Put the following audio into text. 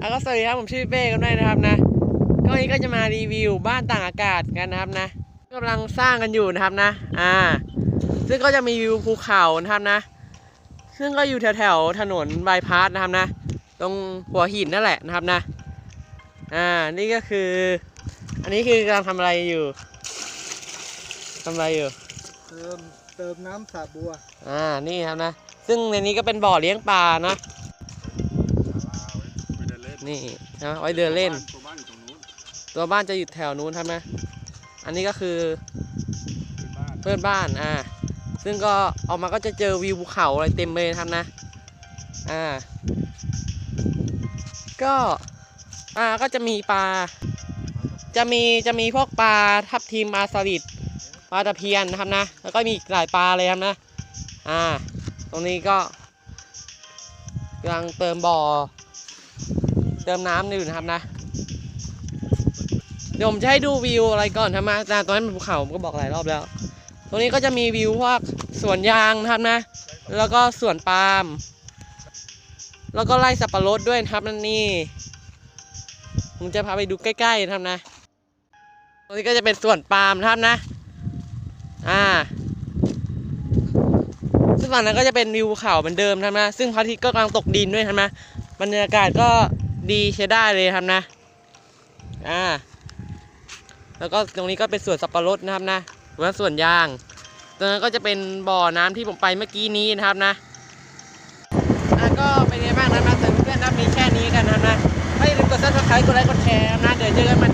แล้วก็สวัสดีครับผมชื่อเป้กันด้วยนะครับนะก็วันนี้ก็จะมารีวิวบ้านต่างอากาศกันนะครับนะกำลังสร้างกันอยู่นะครับนะ อ่า ซึ่งก็จะมีวิวภูเขานะครับนะ ซึ่งก็อยู่แถวแถวๆถนนบายพาสนะครับนะ ตรงหัวหินนั่นแหละนะครับนะ อ่า นี่ก็คือ อันนี้คือกำลังทำอะไรอยู่ทำอะไรอยู่ เติมเติมน้ำสาบัว อ่า นี่ครับนะ ซึ่งในนี้ก็เป็นบ่อเลี้ยงปลานะไปเดิ นี่นะไว้เดินเล่น ตัวบ้านอยู่ตรงนู้นตัวบ้านจะอยู่แถวนู้นครับนะ อันนี้ก็คือเป็นบ้านเพื่อนบ้านอ่าซึ่งก็ออกมาก็จะเจอวิวภูเขาอะไรเต็มเลยครับนะอ่าก็อ่าก็จะมีปลา จะมีจะมีพวกปลาทับทิมปลาสลิดปลาตะเพียนนะครับนะ แล้วก็มีอีกหลายปลาเลยครับนะ อ่า ตรงนี้ก็กำลังเติมบ่อ ติมน้ำอยู่นะครับนะ เดี๋ยวผมจะให้ดูวิวอะไรก่อนทำมแต่ตอนนั้นเป็นภูเขาผมก็บอกหลายรอบแล้ว ตรงนี้ก็จะมีวิวพวกสวนยางนะครับนะ แล้วก็สวนปาล์ม แล้วก็ไร่สับปะรดด้วยนะครับนั่นนี่ ผมจะพาไปดูใกล้ๆนะครับนะ ตรงนี้ก็จะเป็นสวนปาล์มนะครับนะ อ่าซึ่งฝั่งนั้นก็จะเป็นวิวเขาเหมือนเดิมนะครับนะ ซึ่งพระอาทิตย์ก็กำลังตกดินด้วยนะครับนะบรรยากาศก็ ดีใช้ได้เลยครับนะ อ่า แล้วก็ตรงนี้ก็เป็นสวนสับปะรดนะครับนะแล้ว่าสวนยาง ตรงนั้นก็จะเป็นบ่อน้ำที่ผมไปเมื่อกี้นี้นะครับนะอะก็เป็นไงบ้างนะครับสำหรับเพื่อนๆนะมีแค่นี้กันนะครับนะไม่ลืมกดซับสไครต์กดไลค์กดแชร์นะ เดี๋ยวเจอกันใหม่